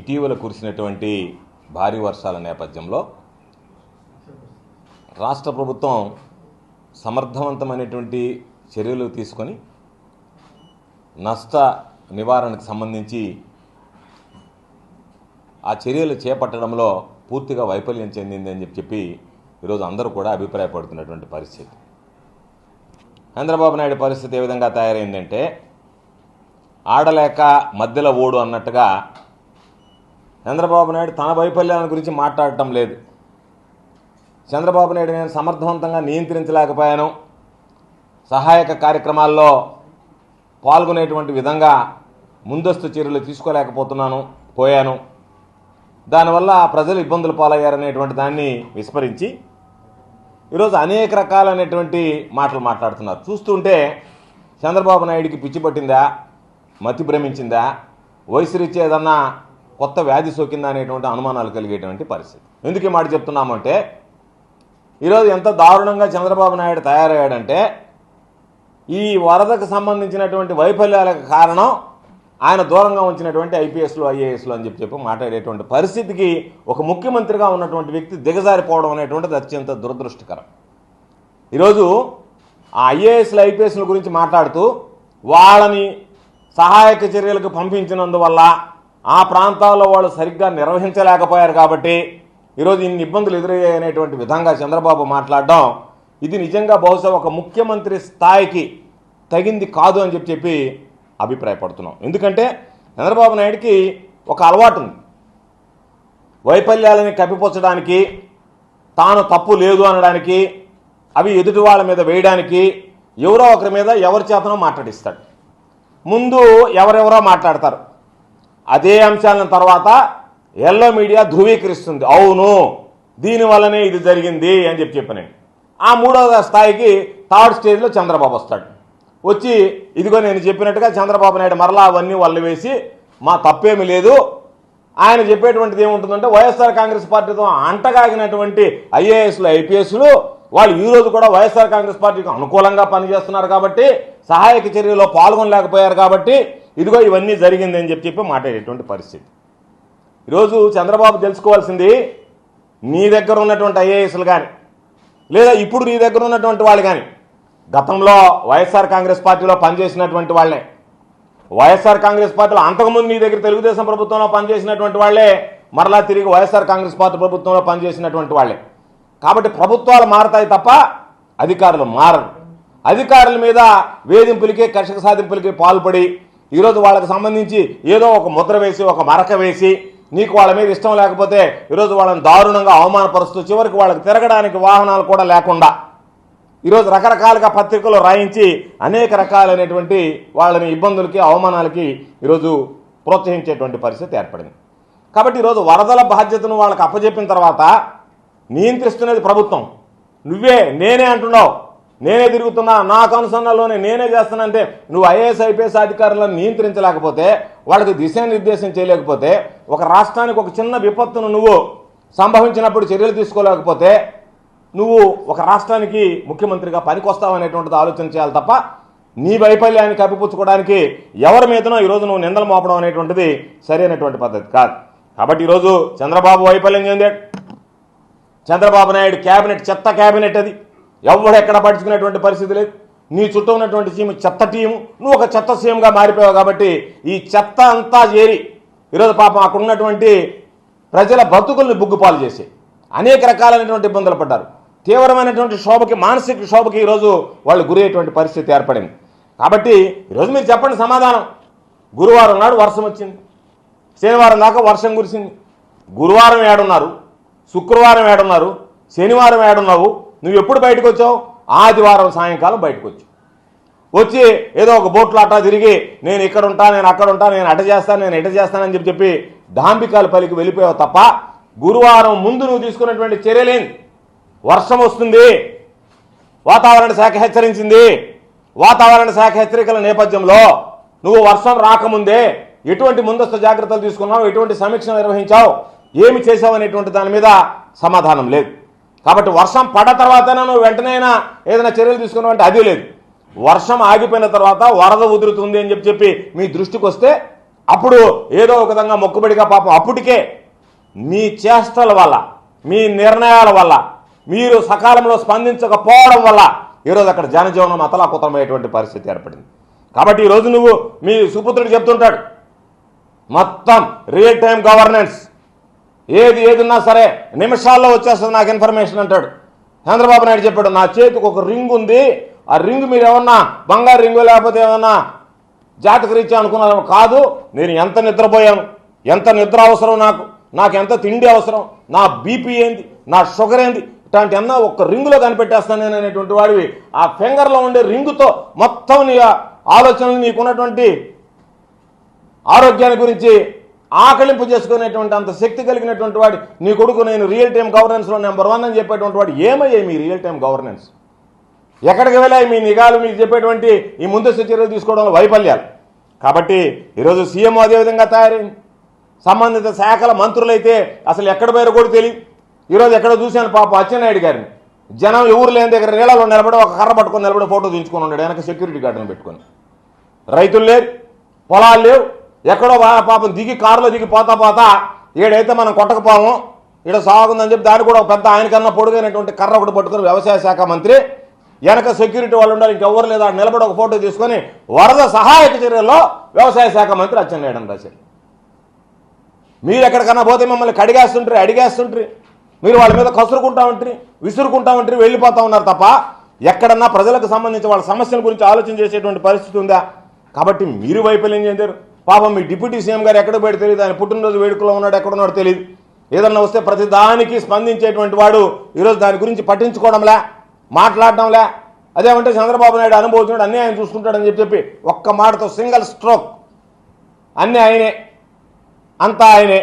ఇటీవల కురిసినటువంటి భారీ వర్షాల నేపథ్యంలో రాష్ట్ర ప్రభుత్వం సమర్థవంతమైనటువంటి చర్యలు తీసుకొని నష్ట నివారణకు సంబంధించి ఆ చర్యలు చేపట్టడంలో పూర్తిగా వైఫల్యం చెందింది అని చెప్పి చెప్పి ఈరోజు అందరూ కూడా అభిప్రాయపడుతున్నటువంటి పరిస్థితి. చంద్రబాబు నాయుడు పరిస్థితి ఏ విధంగా తయారైందంటే ఆడలేక మధ్యలో ఓడు అన్నట్టుగా చంద్రబాబు నాయుడు తన వైఫల్యాల గురించి మాట్లాడటం లేదు. చంద్రబాబు నాయుడు నేను సమర్థవంతంగా నియంత్రించలేకపోయాను. సహాయక కార్యక్రమాల్లో పాల్గొనేటువంటి విధంగా ముందస్తు చర్యలు తీసుకోలేకపోతున్నాను పోయాను. దానివల్ల ప్రజలు ఇబ్బందులు పాలయ్యారనేటువంటి దాన్ని విస్మరించి ఈరోజు అనేక రకాలైనటువంటి మాటలు మాట్లాడుతున్నారు. చూస్తుంటే చంద్రబాబు నాయుడికి పిచ్చి పట్టిందా? మతి భ్రమించిందా? వయసు రీత్యా ఏదన్నా కొత్త వ్యాధి సోకిందా అనేటువంటి అనుమానాలు కలిగేటువంటి పరిస్థితి. ఎందుకు ఈ మాట చెప్తున్నామంటే ఈరోజు ఎంత దారుణంగా చంద్రబాబు నాయుడు తయారయ్యాడంటే ఈ వరదకు సంబంధించినటువంటి వైఫల్యాలకు కారణం ఆయన దూరంగా ఉంచినటువంటి ఐపీఎస్లు ఐఏఎస్లు అని చెప్పి చెప్పి మాట్లాడేటువంటి పరిస్థితికి ఒక ముఖ్యమంత్రిగా ఉన్నటువంటి వ్యక్తి దిగజారిపోవడం అనేటువంటిది అత్యంత దురదృష్టకరం. ఈరోజు ఆ ఐఏఎస్లు ఐపీఎస్ల గురించి మాట్లాడుతూ వాళ్ళని సహాయక చర్యలకు పంపించినందువల్ల ఆ ప్రాంతాల్లో వాళ్ళు సరిగ్గా నిర్వహించలేకపోయారు కాబట్టి ఈరోజు ఇన్ని ఇబ్బందులు ఎదురయ్యాయనేటువంటి విధంగా చంద్రబాబు మాట్లాడడం ఇది నిజంగా బహుశా ఒక ముఖ్యమంత్రి స్థాయికి తగింది కాదు అని చెప్పి చెప్పి అభిప్రాయపడుతున్నాం. ఎందుకంటే చంద్రబాబు నాయుడికి ఒక అలవాటు ఉంది వైఫల్యాలని కప్పిపుచ్చడానికి తాను తప్పు లేదు అనడానికి అవి ఎదుటి వాళ్ళ మీద వేయడానికి ఎవరో ఒకరి మీద ఎవరి చేతనో మాట్లాడిస్తాడు. ముందు ఎవరెవరో మాట్లాడతారు. అదే అంశాలను తర్వాత ఎల్లో మీడియా ధృవీకరిస్తుంది. అవును దీనివల్లనే ఇది జరిగింది అని చెప్పి చెప్పాను ఆ మూడవ స్థాయికి థర్డ్ స్టేజ్లో చంద్రబాబు వస్తాడు. వచ్చి ఇదిగో నేను చెప్పినట్టుగా చంద్రబాబు నాయుడు మరలా అవన్నీ వల్ల వేసి మా తప్పేమీ లేదు. ఆయన చెప్పేటువంటిది ఏముంటుందంటే వైఎస్ఆర్ కాంగ్రెస్ పార్టీతో అంటగాగినటువంటి ఐఏఎస్లు ఐపీఎస్లు వాళ్ళు ఈ రోజు కూడా వైఎస్ఆర్ కాంగ్రెస్ పార్టీకి అనుకూలంగా పనిచేస్తున్నారు కాబట్టి సహాయక చర్యలో పాల్గొనలేకపోయారు కాబట్టి ఇదిగో ఇవన్నీ జరిగింది అని చెప్పి చెప్పి మాట్లాడేటువంటి పరిస్థితి. ఈరోజు చంద్రబాబు తెలుసుకోవాల్సింది నీ దగ్గర ఉన్నటువంటి ఐఏఎస్లు కానీ లేదా ఇప్పుడు నీ దగ్గర ఉన్నటువంటి వాళ్ళు కానీ గతంలో వైఎస్ఆర్ కాంగ్రెస్ పార్టీలో పనిచేసినటువంటి వాళ్ళే. వైఎస్ఆర్ కాంగ్రెస్ పార్టీలో అంతకుముందు నీ దగ్గర తెలుగుదేశం ప్రభుత్వంలో పనిచేసినటువంటి వాళ్ళే మరలా తిరిగి వైఎస్ఆర్ కాంగ్రెస్ పార్టీ ప్రభుత్వంలో పనిచేసినటువంటి వాళ్ళే. కాబట్టి ప్రభుత్వాలు మారతాయి తప్ప అధికారులు మారరు. అధికారుల మీద వేధింపులకి కర్షక సాధింపులకి పాల్పడి ఈరోజు వాళ్ళకి సంబంధించి ఏదో ఒక ముద్ర వేసి ఒక మరక వేసి నీకు వాళ్ళ మీద ఇష్టం లేకపోతే ఈరోజు వాళ్ళని దారుణంగా అవమానపరుస్తూ చివరికి వాళ్ళకి తిరగడానికి వాహనాలు కూడా లేకుండా ఈరోజు రకరకాలుగా పత్రికలు రాయించి అనేక రకాలైనటువంటి వాళ్ళని ఇబ్బందులకి అవమానాలకి ఈరోజు ప్రోత్సహించేటువంటి పరిస్థితి ఏర్పడింది. కాబట్టి ఈరోజు వరదల బాధ్యతను వాళ్ళకి అప్పజెప్పిన తర్వాత నియంత్రిస్తున్నది ప్రభుత్వం. నువ్వే నేనే అంటున్నావు. నేనే తిరుగుతున్నా. నాకు అనుసరణలోనే నేనే చేస్తానంటే నువ్వు ఐఏఎస్ ఐపీఎస్ అధికారులను నియంత్రించలేకపోతే వాళ్ళకి దిశానిర్దేశం చేయలేకపోతే ఒక రాష్ట్రానికి ఒక చిన్న విపత్తును నువ్వు సంభవించినప్పుడు చర్యలు తీసుకోలేకపోతే నువ్వు ఒక రాష్ట్రానికి ముఖ్యమంత్రిగా పనికొస్తావు అనేటువంటిది ఆలోచన చేయాలి తప్ప నీ వైఫల్యాన్ని కప్పిపుచ్చుకోవడానికి ఎవరి మీదనో ఈరోజు నువ్వు నిందలు మోపడం అనేటువంటిది సరైనటువంటి పద్ధతి కాదు. కాబట్టి ఈరోజు చంద్రబాబు వైఫల్యం చెందాడు. చంద్రబాబు నాయుడు క్యాబినెట్ చెత్త క్యాబినెట్ అది. ఎవడు ఎక్కడ పడుచుకునేటువంటి పరిస్థితి లేదు. నీ చుట్టూ ఉన్నటువంటి టీం చెత్త టీము. నువ్వు ఒక చెత్త సీఎంగా మారిపోయావు కాబట్టి ఈ చెత్త అంతా చేరి ఈరోజు పాపం అక్కడ ఉన్నటువంటి ప్రజల బతుకుల్ని బుగ్గుపాలు చేసి అనేక రకాలైనటువంటి ఇబ్బందులు పడ్డారు. తీవ్రమైనటువంటి శోభకి మానసిక శోభకి ఈరోజు వాళ్ళు గురయ్యేటువంటి పరిస్థితి ఏర్పడింది. కాబట్టి ఈరోజు మీరు చెప్పండి సమాధానం. గురువారం నాడు వర్షం వచ్చింది. శనివారం దాకా వర్షం కురిసింది. గురువారం ఏడున్నారు. శుక్రవారం ఏడున్నారు శనివారం ఏడున్నావు నువ్వు ఎప్పుడు బయటకు వచ్చావు ఆదివారం సాయంకాలం బయటకు వచ్చావు వచ్చి ఏదో ఒక బోట్లో అట్టా తిరిగి నేను ఇక్కడ ఉంటా నేను అక్కడ ఉంటా నేను అట చేస్తాను నేను ఇట చేస్తానని చెప్పి చెప్పి డాంబికాల పలికి వెళ్ళిపోయావు తప్ప గురువారం ముందు నువ్వు తీసుకున్నటువంటి చర్యలేని వర్షం వస్తుంది వాతావరణ శాఖ హెచ్చరించింది. వాతావరణ శాఖ హెచ్చరికల నేపథ్యంలో నువ్వు వర్షం రాకముందే ఎటువంటి ముందస్తు జాగ్రత్తలు తీసుకున్నావు ఎటువంటి సమీక్ష నిర్వహించావు? ఏమి చేసావు అనేటువంటి దాని మీద సమాధానం లేదు. కాబట్టి వర్షం పడ్డ తర్వాతైనా నువ్వు వెంటనైనా ఏదైనా చర్యలు తీసుకున్నావు అంటే అది లేదు. వర్షం ఆగిపోయిన తర్వాత వరద ఉదురుతుంది అని చెప్పి చెప్పి మీ దృష్టికి వస్తే అప్పుడు ఏదో ఒక విధంగా మొక్కుబడిగా పాపం అప్పటికే మీ చేష్టల వల్ల మీ నిర్ణయాల వల్ల మీరు సకాలంలో స్పందించకపోవడం వల్ల ఈరోజు అక్కడ జనజీవనం అతలాకుతలమైనటువంటి పరిస్థితి ఏర్పడింది. కాబట్టి ఈరోజు నువ్వు మీ సుపుత్రుడు చెప్తుంటాడు మొత్తం రియల్ టైం గవర్నెన్స్ ఏది ఏదున్నా సరే నిమిషాల్లో వచ్చేస్తుంది నాకు ఇన్ఫర్మేషన్ అంటాడు. చంద్రబాబు నాయుడు చెప్పాడు నా చేతికి ఒక రింగ్ ఉంది. ఆ రింగ్ మీరు ఏమన్నా బంగారు రింగు లేకపోతే ఏమన్నా జాతకరీత్యా అనుకున్నాను కాదు. నేను ఎంత నిద్రపోయాను? ఎంత నిద్ర అవసరం నాకు? నాకు ఎంత తిండి అవసరం? నా బీపీ ఏంది? నా షుగర్ ఏంది? ఇట్లాంటి అన్న ఒక్క రింగులో కనిపెట్టేస్తాను నేను అనేటువంటి వాడివి. ఆ ఫింగర్లో ఉండే రింగుతో మొత్తం నీ ఆలోచనలు నీకున్నటువంటి ఆరోగ్యాన్ని గురించి ఆకలింపు చేసుకునేటువంటి అంత శక్తి కలిగినటువంటి వాడు నీ కొడుకు నేను రియల్ టైం గవర్నెన్స్లో నెంబర్ వన్ అని చెప్పేటువంటి వాడు ఏమయ్యాయి మీ రియల్ టైం గవర్నెన్స్ ఎక్కడికి వెళ్ళాయి మీ నిఘాలు? మీకు చెప్పేటువంటి ఈ ముందస్తు చర్యలు తీసుకోవడంలో వైఫల్యాలు. కాబట్టి ఈరోజు సీఎం అదేవిధంగా తయారైంది. సంబంధిత శాఖల మంత్రులైతే అసలు ఎక్కడ పోయారో కూడా తెలియదు. ఈరోజు ఎక్కడ చూశాను పాప అచ్చెన్నాయుడు గారిని. జనం ఎవరు లేని దగ్గర నీళ్ళలో నిలబడి ఒక కర్ర పట్టుకొని నిలబడి ఫోటో దించుకొని ఉన్నాడు. వెనక సెక్యూరిటీ గార్డుని పెట్టుకొని. రైతులు లేరు పొలాలు లేవు. ఎక్కడో వా- పాపం దిగి కారులో దిగి పోతా పోతా ఈడైతే మనం కొట్టకపోము ఈడ సాగుందని చెప్పి దాన్ని కూడా ఒక పెద్ద ఆయనకన్నా పొడుగైనటువంటి కర్ర ఒకటి పట్టుకుని వ్యవసాయ శాఖ మంత్రి వెనక సెక్యూరిటీ వాళ్ళు ఉండాలి ఇంకెవ్వరు లేదా నిలబడి ఒక ఫోటో తీసుకొని వరద సహాయక చర్యల్లో వ్యవసాయ శాఖ మంత్రి అచ్చెన్నాయుడు రాశారు. మీరు ఎక్కడికన్నా పోతే మమ్మల్ని కడిగేస్తుంటారు అడిగేస్తుంటారు. మీరు వాళ్ళ మీద కసురుకుంటా ఉంటారు విసురుకుంటా ఉంటారు వెళ్ళిపోతా ఉన్నారు తప్ప ఎక్కడన్నా ప్రజలకు సంబంధించి వాళ్ళ సమస్యల గురించి ఆలోచన చేసేటువంటి పరిస్థితి ఉందా? కాబట్టి మీరు వైఫల్యం చెందారు. పాపం మీ డిప్యూటీ సీఎం గారు ఎక్కడ పోయాడు తెలియదు. ఆయన పుట్టినరోజు వేడుకలో ఉన్నాడు ఎక్కడ ఉన్నాడో తెలియదు. ఏదన్నా వస్తే ప్రతి దానికి స్పందించేటువంటి వాడు ఈరోజు దాని గురించి పట్టించుకోవడంలే మాట్లాడడంలే. అదేమంటే చంద్రబాబు నాయుడు అనుభవించినాడు అన్నీ ఆయన చూసుకుంటాడని చెప్పి చెప్పి ఒక్క మాటతో సింగిల్ స్ట్రోక్. అన్నీ ఆయనే. అంతా ఆయనే.